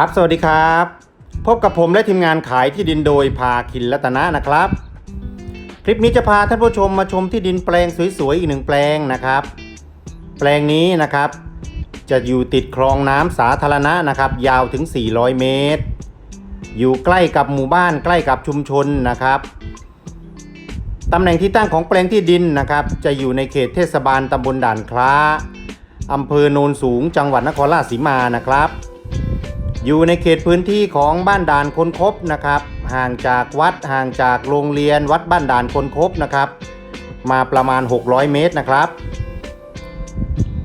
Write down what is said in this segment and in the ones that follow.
ครับ สวัสดีครับ พบกับผมและทีมงานขายที่ดินโดยพาคินรัตนะนะครับ คลิปนี้จะพาท่านผู้ชมมาชมที่ดินแปลงสวยๆอีกหนึ่งแปลงนะครับ แปลงนี้นะครับ จะอยู่ติดคลองน้ำสาธารณะนะครับ ยาวถึง 400 เมตร อยู่ใกล้กับหมู่บ้านใกล้กับชุมชนนะครับตำแหน่งที่ตั้งของแปลงที่ดินนะครับ จะอยู่ในเขตเทศบาลตำบลด่านคล้าอำเภอโนนสูงจังหวัดนครราชสีมานะครับ อยู่ในเขตพื้นที่ของบ้านด่านคนคบนะครับ ห่างจากวัดห่างจากโรงเรียนวัดบ้านด่านคนคบนะครับ มาประมาณ 600 เมตรนะครับ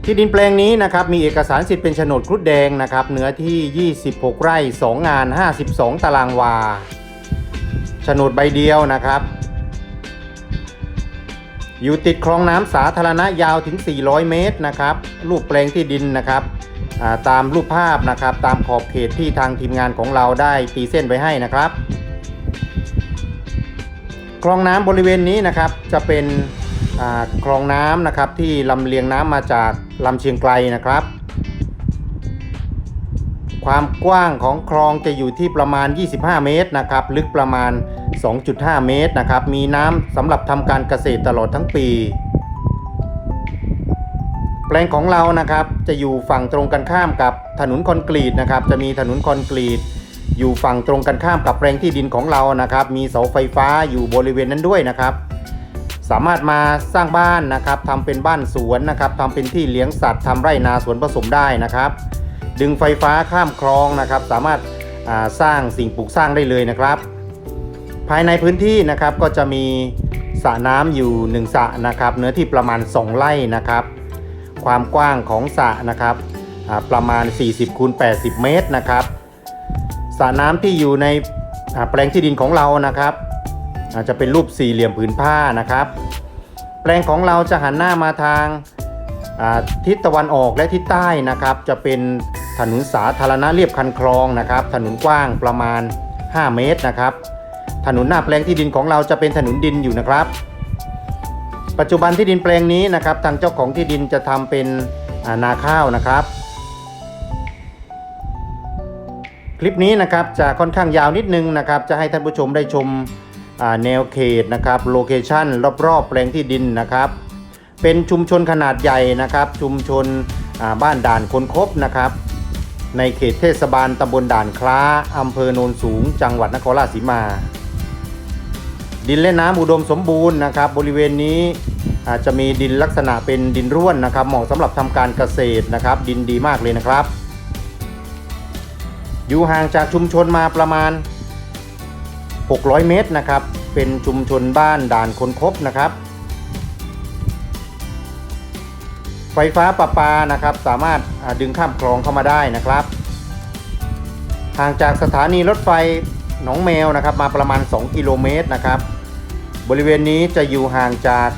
ที่ดินแปลงนี้นะครับมีเอกสารสิทธิ์เป็นโฉนดครุฑแดงนะครับเนื้อที่ 26 ไร่ 2 งาน 52 ตารางวาโฉนดใบเดียวนะครับ อยู่ติดคลองน้ำสาธารณะยาวถึง 400 เมตรนะครับ รูปแปลงที่ดินนะครับ ตามรูปภาพนะครับตามขอบเขตที่ทางทีมงานของเราได้ตีเส้นไว้ให้นะครับ คลองน้ำบริเวณนี้นะครับจะเป็นคลองน้ำนะครับที่ลำเลียงน้ำมาจากลำเชียงไกลนะครับ ความกว้างของคลองจะอยู่ที่ประมาณ 25 เมตรนะครับลึกประมาณ 2.5 เมตรนะครับมีน้ำสำหรับทำการเกษตรตลอดทั้งปี แปลงของเรานะครับจะอยู่ฝั่งตรงกันข้ามกับถนนคอนกรีตนะครับ จะมีถนนคอนกรีต อยู่ฝั่งตรงกันข้ามกับแปลงที่ดินของเรานะครับ มีเสาไฟฟ้าอยู่บริเวณนั้นด้วยนะครับ สามารถมาสร้างบ้านนะครับทำเป็นบ้านสวนนะครับทำเป็นที่เลี้ยงสัตว์ทำไร่นาสวนผสมได้นะครับ ดึงไฟฟ้าข้ามคลองนะครับ สามารถาสร้างสิ่งปลูกสร้างได้เลยนะครับ ภายในพื้นที่นะครับก็จะมีสระน้ำอยู่1สระนะครับ เนื้อที่ประมาณ 2 ไร่นะครับ ความกว้างของสระนะครับประมาณ 40คูณ80 เมตรนะครับสระน้ำที่อยู่ในแปลงที่ดินของเรานะครับอาจจะเป็นรูปสี่เหลี่ยมผืนผ้านะครับ แปลงของเราจะหันหน้ามาทางทิศตะวันออกและทิศใต้นะครับ จะเป็นถนนสาธารณะเรียบคันคลองนะครับ ถนนกว้างประมาณ 5 เมตรนะครับ ถนนหน้าแปลงที่ดินของเราจะเป็นถนนดินอยู่นะครับ ปัจจุบันที่ดินแปลงนี้นะครับ ทางเจ้าของที่ดินจะทำเป็นานาข้าวนะครับ คลิปนี้นะครับจะค่อนข้างยาวนิดนึงนะครับ จะให้ท่านผู้ชมได้ชมแนวเขตนะครับโลเคชันรอบๆแปลงที่ดินนะครับ เป็นชุมชนขนาดใหญ่นะครับ ชุมชนบ้านด่านคนคบนะครับ ในเขตเทศบาลตำบลด่านคล้าอำเภอโนนสูง จังหวัดนครราชสีมา ดินและน้ำอุดมสมบูรณ์นะครับ บริเวณนี้อาจจะมีดินลักษณะเป็นดินร่วนนะครับ เหมาะสำหรับทำการเกษตรนะครับ ดินดีมากเลยนะครับ อยู่ห่างจากชุมชนมาประมาณ 600 เมตรนะครับ เป็นชุมชนบ้านด่านคนคบนะครับ ไฟฟ้าประปานะครับ สามารถดึงข้ามคลองเข้ามาได้นะครับ ห่างจากสถานีรถไฟ หนองแมวนะครับ มาประมาณ 2 กิโลเมตรนะครับ บริเวณนี้จะอยู่ห่างจาก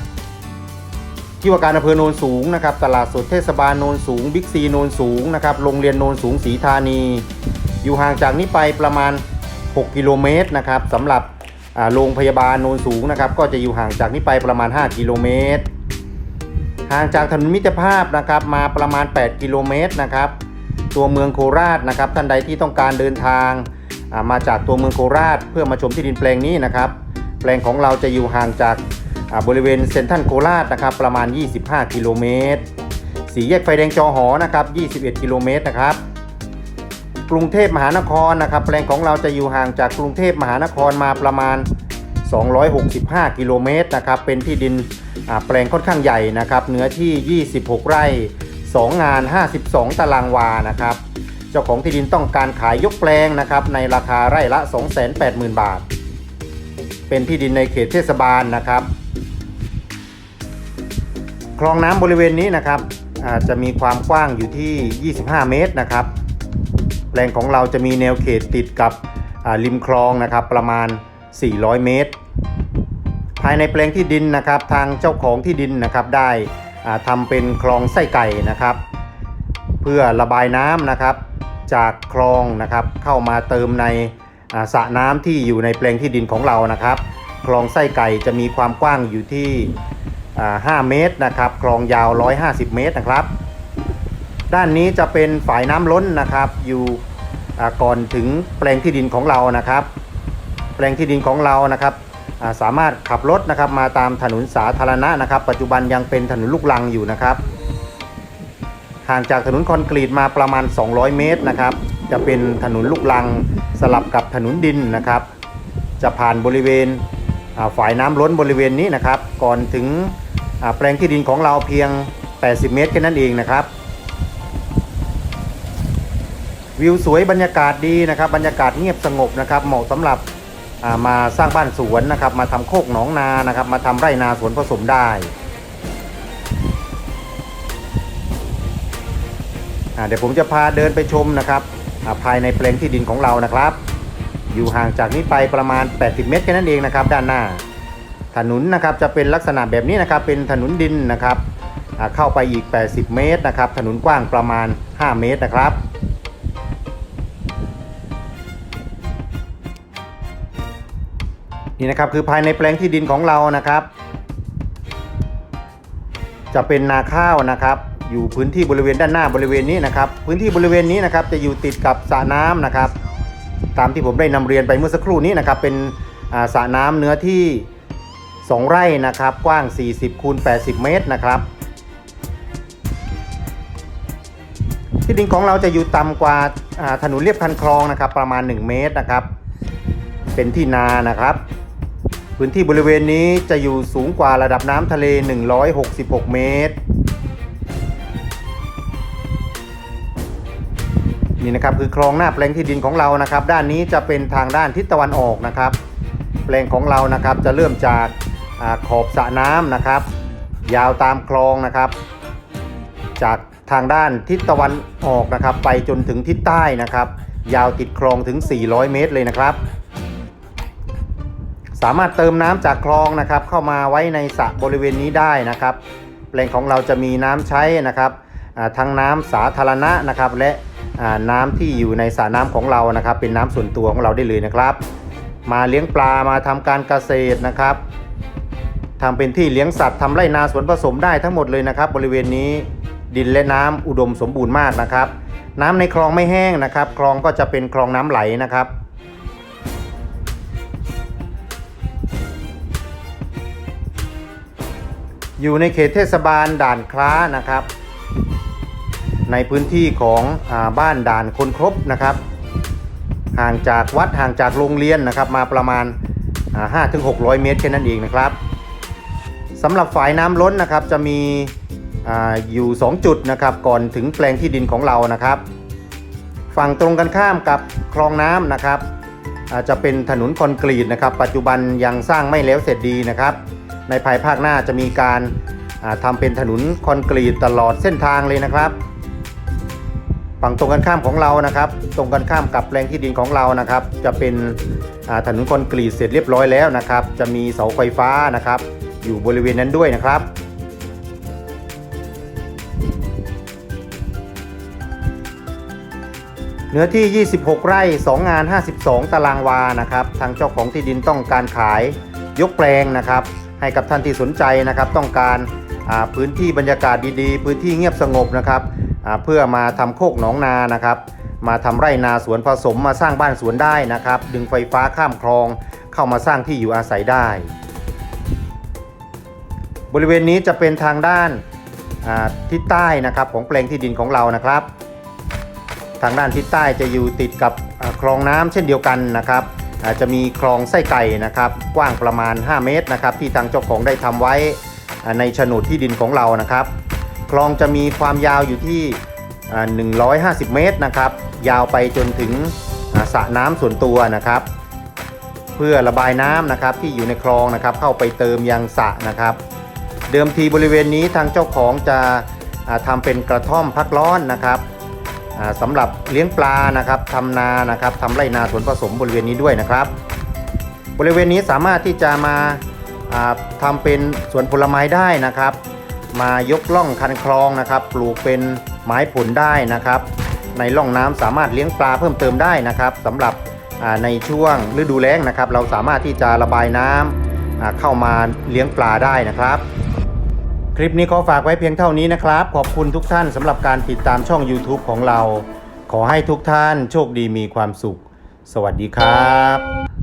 ที่ว่าการอำเภอโนนสูงนะครับตลาดสดเทศบาลโนนสูงบิ๊กซีโนนสูงนะครับโรงเรียนโนนสูงศรีธานี อยู่ห่างจากนี้ไปประมาณ 6 กิโลเมตรนะครับสำหรับโรงพยาบาลโนนสูงนะครับ ก็จะอยู่ห่างจากนี้ไปประมาณ 5 กิโลเมตรห่างจากถนนมิตรภาพนะครับมาประมาณ 8 กิโลเมตรนะครับ ตัวเมืองโคราชนะครับ ท่านใดที่ต้องการเดินทาง มาจากตัวเมืองโคราช เพื่อมาชมที่ดินแปลงนี้นะครับ แปลงของเราจะอยู่ห่างจากบริเวณเซ็นทรัลโคราชนะครับประมาณ 25 กิโลเมตรสีแยกไฟแดงจอหอนะครับ21 กิโลเมตรนะครับ กรุงเทพมหานครนะครับ แปลงของเราจะอยู่ห่างจากกรุงเทพมหานครมาประมาณ 265 กิโลเมตรนะครับ เป็นที่ดินแปลงค่อนข้างใหญ่นะครับ เนื้อที่ 26 ไร่ 2 งาน 52 ตารางวานะครับ เจ้าของที่ดินต้องการขายยกแปลงนะครับในราคาไร่ละ 280,000 บาท เป็นที่ดินในเขตเทศบาลนะครับ คลองน้ำบริเวณนี้นะครับจะมีความกว้างอยู่ที่ 25 เมตรนะครับ แปลงของเราจะมีแนวเขตติดกับริมคลองนะครับประมาณ 400 เมตร ภายในแปลงที่ดินนะครับ ทางเจ้าของที่ดินนะครับได้ทำเป็นคลองไส้ไก่นะครับ เพื่อระบายน้ำนะครับ จากคลองนะครับเข้ามาเติมในสระน้ำที่อยู่ในแปลงที่ดินของเรานะครับ คลองไส้ไก่จะมีความกว้างอยู่ที่ 5 เมตรนะครับ คลองยาว 150 เมตรนะครับ ด้านนี้จะเป็นฝายน้ำล้นนะครับ อยู่ก่อนถึงแปลงที่ดินของเรานะครับ แปลงที่ดินของเรานะครับสามารถขับรถนะครับมาตามถนนสาธารณะนะครับ ปัจจุบันยังเป็นถนนลูกลังอยู่นะครับ ห่างจากถนนคอนกรีตมาประมาณ 200 เมตรนะครับ จะเป็นถนนลูกลังสลับกับถนนดินนะครับ จะผ่านบริเวณอ่าฝายน้ำล้นบริเวณนี้นะครับ ก่อนถึงแปลงที่ดินของเราเพียง 80 เมตรแค่นั้นเองนะครับ วิวสวยบรรยากาศดีนะครับ บรรยากาศเงียบสงบนะครับ เหมาะสำหรับมาสร้างบ้านสวนนะครับ มาทำโคกหนองนานะครับ มาทำไร่นาสวนผสมได้ เดี๋ยวผมจะพาเดินไปชมนะครับภายในแปลงที่ดินของเรานะครับ อยู่ห่างจากนี้ไปประมาณ 80 เมตรแค่นั้นเองนะครับ ด้านหน้า ถนนนะครับจะเป็นลักษณะแบบนี้นะครับ เป็นถนนดินนะครับเข้าไปอีก 80 เมตรนะครับ ถนนกว้างประมาณ 5 เมตรนะครับนี่นะครับคือภายในแปลงที่ดินของเรานะครับ จะเป็นนาข้าวนะครับ อยู่พื้นที่บริเวณด้านหน้าบริเวณนี้นะครับ พื้นที่บริเวณนี้นะครับจะอยู่ติดกับสระน้ำนะครับ ตามที่ผมได้นำเรียนไปเมื่อสักครู่นี้นะครับ เป็นสระน้ำเนื้อที่ 2 ไร่นะครับ กว้าง 40คูณ80 เมตรนะครับ ที่ดินของเราจะอยู่ต่ำกว่าถนนเลียบคันคลองนะครับ ประมาณ 1 เมตรนะครับ เป็นที่นานะครับ พื้นที่บริเวณนี้จะอยู่สูงกว่าระดับน้ำทะเล 166 เมตร นี่นะครับคือคลองหน้าแปลงที่ดินของเรานะครับ ด้านนี้จะเป็นทางด้านทิศตะวันออกนะครับ แปลงของเรานะครับจะเริ่มจากอาขอบสระน้ำนะครับ ยาวตามคลองนะครับ จากทางด้านทิศตะวันออกนะครับ ไปจนถึงทิศใต้นะครับ ยาวติดคลองถึง 400 เมตรเลยนะครับ สามารถเติมน้ำจากคลองนะครับ เข้ามาไว้ในสระบริเวณนี้ได้นะครับ แปลงของเราจะมีน้ำใช้นะครับทั้งน้ำสาธารณะนะครับและ น้ำที่อยู่ในสระน้ำของเรานะครับ เป็นน้ำส่วนตัวของเราได้เลยนะครับ มาเลี้ยงปลามาทำการเกษตรนะครับทำเป็นที่เลี้ยงสัตว์ทำไร่นาสวนผสมได้ทั้งหมดเลยนะครับ บริเวณนี้ดินและน้ำอุดมสมบูรณ์มากนะครับ น้ำในคลองไม่แห้งนะครับ คลองก็จะเป็นคลองน้ำไหลนะครับอยู่ในเขตเทศบาลด่านคล้านะครับ ในพื้นที่ของอาบ้านด่านคนครบนะครับ ห่างจากวัดห่างจากโรงเรียนนะครับ มาประมาณอ่า5-600 เมตรแค่นั้นเองนะครับสำหรับฝายน้ำล้นนะครับจะมีออยู่ 2 จุดนะครับก่อนถึงแปลงที่ดินของเรานะครับ ฝั่งตรงกันข้ามกับคลองน้ำนะครับจะเป็นถนนคอนกรีตนะครับ ปัจจุบันยังสร้างไม่แล้วเสร็จดีนะครับ ในภายภาคหน้าจะมีการทำเป็นถนนคอนกรีตตลอดเส้นทางเลยนะครับ ฝั่งตรงกันข้ามของเรานะครับ ตรงกันข้ามกับแปลงที่ดินของเรานะครับ จะเป็นถนนคอนกรีตเสร็จเรียบร้อยแล้วนะครับ จะมีเสาไฟฟ้านะครับ อยู่บริเวณนั้นด้วยนะครับเนื้อที่ 26 ไร่ 2 งาน 52 ตารางวา นะครับ ทางเจ้าของที่ดินต้องการขายยกแปลงนะครับ ให้กับท่านที่สนใจนะครับ ต้องการาพื้นที่บรรยากาศดีๆ พื้นที่เงียบสงบนะครับ เพื่อมาทำโคกหนองนานะครับ มาทำไร่นาสวนผสมมาสร้างบ้านสวนได้นะครับ ดึงไฟฟ้าข้ามคลองเข้ามาสร้างที่อยู่อาศัยได้ บริเวณนี้จะเป็นทางด้านทิศใต้นะครับของแปลงที่ดินของเรานะครับ ทางด้านทิศใต้จะอยู่ติดกับคลองน้ำเช่นเดียวกันนะครับอาจะมีคลองไส้ไก่นะครับ กว้างประมาณ 5 เมตรนะครับ ที่ทางเจ้าของได้ทำไว้ในโฉนดที่ดินของเรานะครับ ลองจะมีความยาวอยู่ที่ 150 เมตรนะครับ ยาวไปจนถึงสระน้ำส่วนตัวนะครับ เพื่อระบายน้ำนะครับที่อยู่ในคลองนะครับ เข้าไปเติมยังสระนะครับ เดิมทีบริเวณนี้ทางเจ้าของจะอ่าทำเป็นกระท่อมพักร้อนนะครับอ่าสำหรับเลี้ยงปลานะครับทำนานะครับทำไร่นาสวนผสมบริเวณนี้ด้วยนะครับ บริเวณนี้สามารถที่จะมาอ่าทำเป็นสวนผลไม้ได้นะครับ มายกล่องคันคลองนะครับ ปลูกเป็นไม้ผลได้นะครับ ในร่องน้ำสามารถเลี้ยงปลาเพิ่มเติมได้นะครับสำหรับในช่วงฤดูแล้งนะครับ เราสามารถที่จะระบายน้ำอ่าเข้ามาเลี้ยงปลาได้นะครับ คลิปนี้ขอฝากไว้เพียงเท่านี้นะครับ ขอบคุณทุกท่านสำหรับการติดตามช่อง YouTube ของเรา ขอให้ทุกท่านโชคดีมีความสุข สวัสดีครับ